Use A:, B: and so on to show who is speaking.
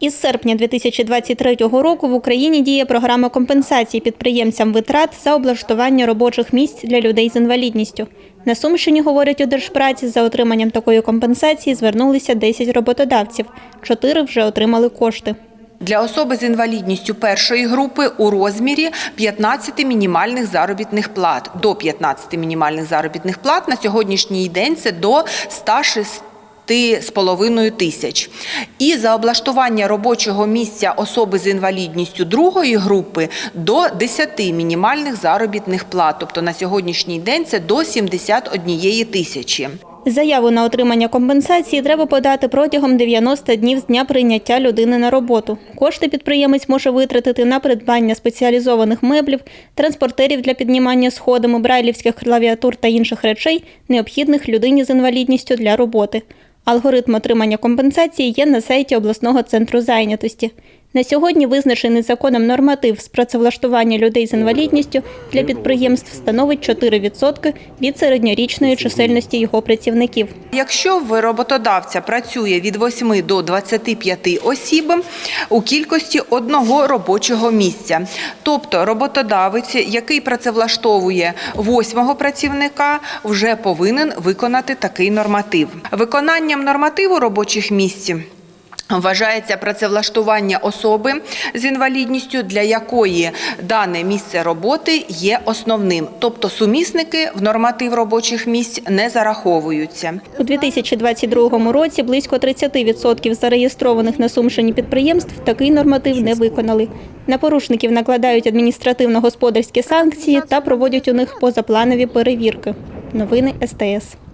A: Із серпня 2023 року в Україні діє програма компенсації підприємцям витрат за облаштування робочих місць для людей з інвалідністю. На Сумщині, говорять у Держпраці, за отриманням такої компенсації звернулися 10 роботодавців. Чотири вже отримали кошти.
B: Для особи з інвалідністю першої групи у розмірі 15 мінімальних заробітних плат. До 15 мінімальних заробітних плат на сьогоднішній день це до 106 з половиною тисяч. І за облаштування робочого місця особи з інвалідністю другої групи до 10 мінімальних заробітних плат. Тобто на сьогоднішній день це до 71 тисячі.
A: Заяву на отримання компенсації треба подати протягом 90 днів з дня прийняття людини на роботу. Кошти підприємець може витратити на придбання спеціалізованих меблів, транспортерів для піднімання сходами, брайлівських клавіатур та інших речей, необхідних людині з інвалідністю для роботи. Алгоритм отримання компенсації є на сайті обласного центру зайнятості. На сьогодні визначений законом норматив з працевлаштування людей з інвалідністю для підприємств становить 4% від середньорічної чисельності його працівників.
B: Якщо в роботодавця працює від 8 до 25 осіб у кількості одного робочого місця, тобто роботодавець, який працевлаштовує восьмого працівника, вже повинен виконати такий норматив. Виконанням нормативу робочих місць. Вважається працевлаштування особи з інвалідністю, для якої дане місце роботи є основним, тобто сумісники в норматив робочих місць не зараховуються.
A: У 2022 році близько 30% зареєстрованих на Сумщині підприємств такий норматив не виконали. На порушників накладають адміністративно-господарські санкції та проводять у них позапланові перевірки. Новини СТС.